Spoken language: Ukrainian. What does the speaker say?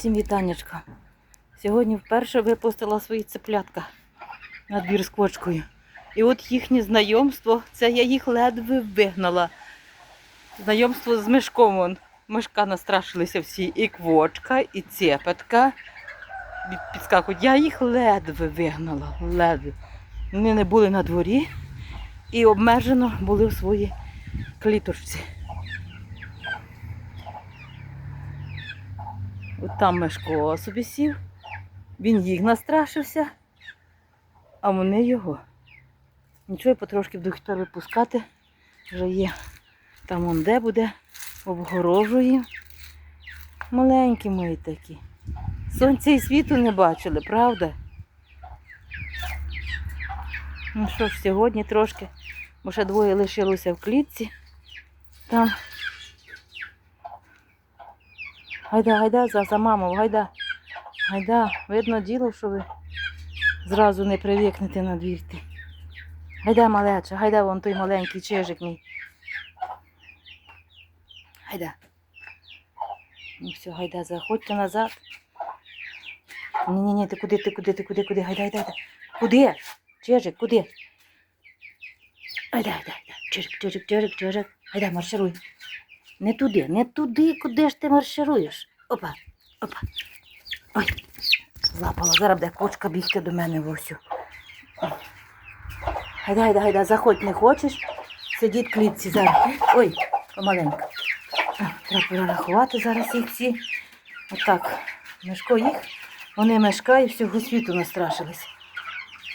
Всім вітаннячка. Сьогодні вперше випустила свої цеплятка на двір з квочкою. І от їхнє знайомство, це я їх ледве вигнала. Знайомство з мишком. Вон. Мишка настрашилися всі. І квочка, і цепетка. Підскакують. Я їх ледве вигнала. Ледве. Вони не були на дворі і обмежено були в своїй кліточці. От там Мешко собі сів, він їх настрашився, а вони його. Нічого, потрошки буду їх випускати. Вже є. Там он де буде, обгорожує. Маленькі мої такі. Сонця і світу не бачили, правда? Ну що ж, сьогодні трошки, бо ще двоє лишилося в клітці. Там. Гайда, гайда, за, за гайда. Гайда, видно діло, що ви зразу не привикнете на двірти. Гайда, малеча, гайда, вон той маленький чижик мій. Гайда. Ну все, гайда, заходьте назад. Ні-ні-ні, ти куди, ти куди, ти куди, куди, гайда, гайда. Куди? Чижик, куди? Гайда, гайда, гайда. Чижик, чижик, чижик, чижик. Гайда, маршируй. Не туди, не туди, куди ж ти маршируєш. Опа, опа. Ой, злапала, зараз буде кочка бігти до мене вовсю. Гайда, гайда, гайда, заходь не хочеш. Сидіть в клітці зараз. Ой, помаленьку. Треба перерахувати зараз їх всі. Отак. Мешко їх. Вони мешка і всього світу настрашились.